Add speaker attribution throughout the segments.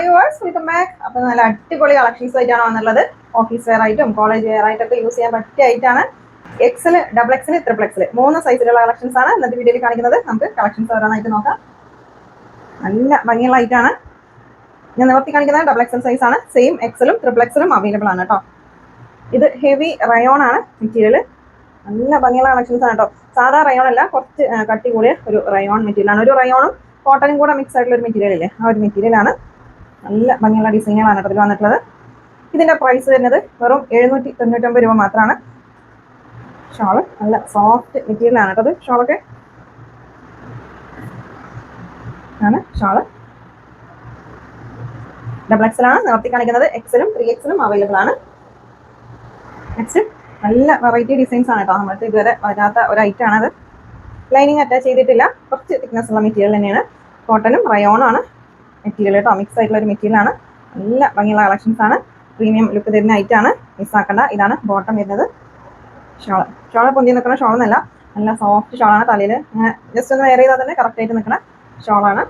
Speaker 1: Hi വിത്ത് back അപ്പൊ നല്ല അടിപൊളി കളക്ഷൻസ് ആയിട്ടാണ് വന്നുള്ളത് ഓഫീസ് വെയർ ആയിട്ടും കോളേജ് വെയർ ആയിട്ടൊക്കെ യൂസ് ചെയ്യാൻ പറ്റിയ ആയിട്ടാണ് XL double XL triple XL മൂന്ന് സൈസിലുള്ള കളക്ഷൻസ് ആണ് ഇന്നത്തെ വീഡിയോയിൽ കാണിക്കുന്നത്. നമുക്ക് കളക്ഷൻസ് ഓരോന്നായിട്ട് നോക്കാം. നല്ല ഭംഗിയുള്ള ആയിട്ടാണ് ഞാൻ നിവർത്തി കാണിക്കുന്നത് ഡബിൾ എക്സൽ സൈസ് ആണ്. സെയിം എക്സലും ട്രിപ്പിൾ എക്സലും അവൈലബിൾ ആണ് കേട്ടോ. ഇത് ഹെവി റയോൺ ആണ് മെറ്റീരിയൽ നല്ല ഭംഗിയുള്ള കളക്ഷൻസ് ആണ് കേട്ടോ. സാധാ റയോൺ അല്ല കുറച്ച് കട്ടി കൂടിയ ഒരു റയോൺ മെറ്റീരിയൽ ആണ്. ഒരു റയോണും കോട്ടനും കൂടെ മിക്സ് ആയിട്ടുള്ള ഒരു മെറ്റീരിയൽ ഇല്ലേ? ആ ഒരു മെറ്റീരിയൽ ആണ്. നല്ല ഭംഗിയുള്ള ഡിസൈനുകളാണ് കേട്ടോ ഇതിൽ വന്നിട്ടുള്ളത്. ഇതിന്റെ പ്രൈസ് വരുന്നത് വെറും എഴുന്നൂറ്റി തൊണ്ണൂറ്റൊമ്പത് രൂപ മാത്രമാണ്. ഷോൾ നല്ല സോഫ്റ്റ് മെറ്റീരിയൽ ആണ് കേട്ടോ ഇത്. ഷോളൊക്കെ. ആണ് ഷോൾ ഡബിൾ എക്സലാണ് നിർത്തി കാണിക്കുന്നത്. എക്സലും ത്രീ എക്സലും അവൈലബിൾ ആണ്. നെക്സ്റ്റ് നല്ല വെറൈറ്റി ഡിസൈൻസ് ആണ് കേട്ടോ നമ്മൾക്ക് ഇതുവരെ വരാത്ത ഒരു ഐറ്റം ആണത് ലൈനിങ് അറ്റാച്ച് ചെയ്തിട്ടില്ല. കുറച്ച് തിക്നെസ് ഉള്ള മെറ്റീരിയൽ തന്നെയാണ്. കോട്ടനും റയോണും ആണ്. മെറ്റീരിയൽ കേട്ടോ മിക്സ് ആയിട്ടുള്ള ഒരു മെറ്റീരിയൽ ആണ്. നല്ല ഭംഗിയുള്ള കളക്ഷൻസ് ആണ്. പ്രീമിയം ലുക്ക് തരുന്ന ഐറ്റം ആണ്. മിസ്സാക്കണ്ട ഇതാണ് ബോട്ടം വരുന്നത്. ഷോൾ ഷോൾ പൊന്തി നിൽക്കുന്ന ഷോൾ എന്നല്ല നല്ല സോഫ്റ്റ് ഷോളാണ് തലയിൽ ജസ്റ്റ് ഒന്ന് വെയർ ചെയ്താൽ തന്നെ കറക്റ്റ് ആയിട്ട് നിൽക്കുന്ന ഷോളാണ്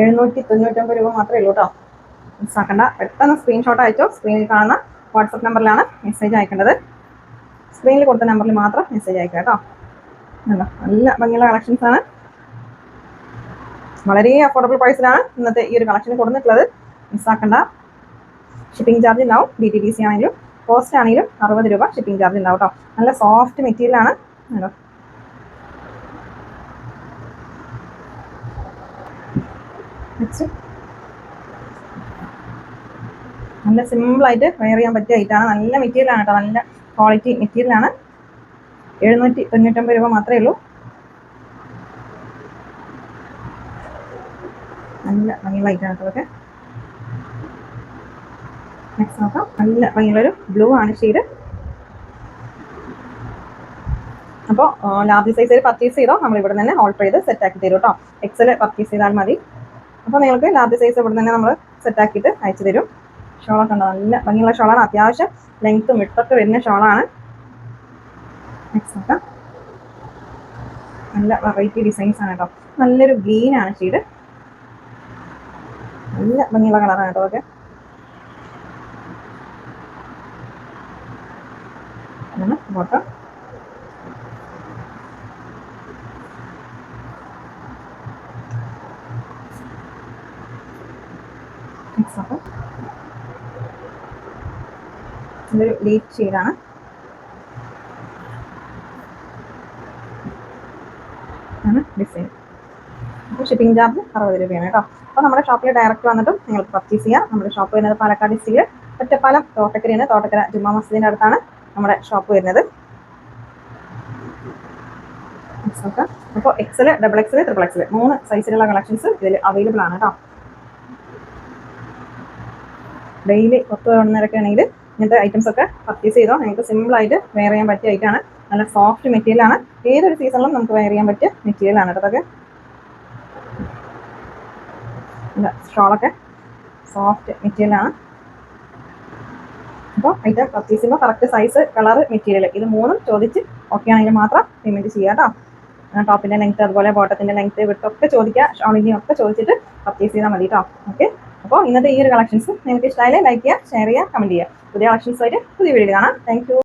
Speaker 1: എഴുന്നൂറ്റി തൊണ്ണൂറ്റൊമ്പത് രൂപ മാത്രമേ ഉള്ളൂ കേട്ടോ മിസ്സാക്കണ്ട പെട്ടെന്ന് സ്ക്രീൻഷോട്ട് അയച്ചോ. സ്ക്രീനിൽ കാണുന്ന വാട്സപ്പ് നമ്പറിലാണ് മെസ്സേജ് അയക്കേണ്ടത്. സ്ക്രീനിൽ കൊടുത്ത നമ്പറിൽ മാത്രം മെസ്സേജ് അയക്കാം കേട്ടോ? നല്ല ഭംഗിയുള്ള കളക്ഷൻസ് ആണ്. വളരെ അഫോർഡബിൾ പ്രൈസിലാണ് ഇന്നത്തെ ഈ ഒരു കളക്ഷൻ കൊടുത്തിട്ടുള്ളത്. മിസ്സാക്കണ്ട ഷിപ്പിംഗ് ചാർജ് ഉണ്ടാവും. ഡി ടി ഡി സി ആണെങ്കിലും കോസ്റ്റ് ആണെങ്കിലും അറുപത് രൂപ ഷിപ്പിംഗ് ചാർജ് ഉണ്ടാവും കേട്ടോ നല്ല സോഫ്റ്റ് കണ്ടോ? Next. നല്ല സിമ്പിൾ ആയിട്ട് വെയർ ചെയ്യാൻ പറ്റിയ ഐറ്റാണ് നല്ല മെറ്റീരിയലാണ് കേട്ടോ നല്ല ക്വാളിറ്റി മെറ്റീരിയലാണ് എഴുന്നൂറ്റി തൊണ്ണൂറ്റൊമ്പത് രൂപ മാത്രമേ ഉള്ളൂ. നല്ല ഭംഗിയുള്ള ഐറ്റാണ് അതൊക്കെ നെക്സ്റ്റ് നോക്കാം. നല്ല ഭംഗിയുള്ളൊരു ബ്ലൂ ആണ് ഷെയ്ഡ് അപ്പോൾ ലാർജ് സൈസിൽ പർച്ചേസ് ചെയ്തോ നമ്മൾ ഇവിടെ തന്നെ ഓൾട്ടർ ചെയ്ത് സെറ്റ് ആക്കി തരും കേട്ടോ എക്സൽ പർച്ചേസ് ചെയ്താൽ മതി. അപ്പോൾ നിങ്ങൾക്ക് ലാർജ് സൈസ് ഇവിടെ തന്നെ നമ്മൾ സെറ്റ് ആക്കിയിട്ട് അയച്ചു തരും. ഷോളൊക്കെ ഉണ്ടോ? നല്ല ഭംഗിയുള്ള ഷോളാണ് അത്യാവശ്യം ലെങ്ത്തും വിട്ടൊക്കെ വരുന്ന ഷോളാണ് നെക്സ്റ്റ് നോക്കാം. നല്ല വെറൈറ്റി ഡിസൈൻസ് ആണ് കേട്ടോ നല്ലൊരു ഗ്രീൻ ആണ് ഷെയ്ഡ് നല്ല ഭംഗിയുള്ള കളറാണ് കേട്ടോ അതൊക്കെ. ഇതാണ് ബോട്ടം ഡിസൈൻ ഷിപ്പിംഗ് ചാർജ് അറുപത് രൂപയാണ് കേട്ടോ. അപ്പോൾ നമ്മുടെ ഷോപ്പിൽ ഡയറക്റ്റ് വന്നിട്ടും നിങ്ങൾക്ക് പർച്ചേസ് ചെയ്യാം. നമ്മുടെ ഷോപ്പ് വരുന്നത് പാലക്കാട് ഡിസ്ട്രിക്റ്റിൽ ഒറ്റപ്പാലം തോട്ടക്കരയാണ് തോട്ടക്കര ജുമാ മസ്ജിദിന്റെ അടുത്താണ് നമ്മുടെ ഷോപ്പ് വരുന്നത്. അപ്പോൾ XL double XL triple XL മൂന്ന് സൈസിലുള്ള കളക്ഷൻസ് ഇതിൽ അവൈലബിൾ ആണ് കേട്ടോ ഡെയിലി പുറത്ത് പോകുന്നവരൊക്കെ ആണെങ്കിൽ ഇങ്ങനത്തെ ഐറ്റംസ് ഒക്കെ പർച്ചേസ് ചെയ്തോ നിങ്ങൾക്ക് സിമ്പിൾ ആയിട്ട് വെയർ ചെയ്യാൻ പറ്റിയ ഐറ്റാണ് നല്ല സോഫ്റ്റ് മെറ്റീരിയലാണ് ഏതൊരു സീസണിലും നമുക്ക് വെയർ ചെയ്യാൻ പറ്റിയ മെറ്റീരിയലാണ് കേട്ടോ അതൊക്കെ. ഷോളൊക്കെ സോഫ്റ്റ് മെറ്റീരിയൽ ആണ്. അപ്പോൾ ഇത് പർച്ചേസ് ചെയ്യുമ്പോൾ കറക്റ്റ് സൈസ് കളർ മെറ്റീരിയൽ ഇത് മൂന്നും ചോദിച്ച് ഓക്കെ ആണെങ്കിൽ മാത്രം പേയ്മെന്റ് ചെയ്യുക കേട്ടോ ടോപ്പിന്റെ ലെങ്ത് അതുപോലെ ബോട്ടത്തിന്റെ ലെങ്ത് വിട്ടൊക്കെ ചോദിക്കുക ഷോളിന്റെയും ഒക്കെ ചോദിച്ചിട്ട് പർച്ചേസ് ചെയ്താൽ മതി കേട്ടോ ഓക്കെ അപ്പോൾ ഇന്നത്തെ ഈ ഒരു കളക്ഷൻസ് നിങ്ങൾക്ക് ഇഷ്ടമായാലും ലൈക്ക് ചെയ്യുക ഷെയർ ചെയ്യുക കമന്റ് ചെയ്യുക. പുതിയ കളക്ഷൻസ് ആയിട്ട് പുതിയ വീഡിയോ കാണാം. താങ്ക്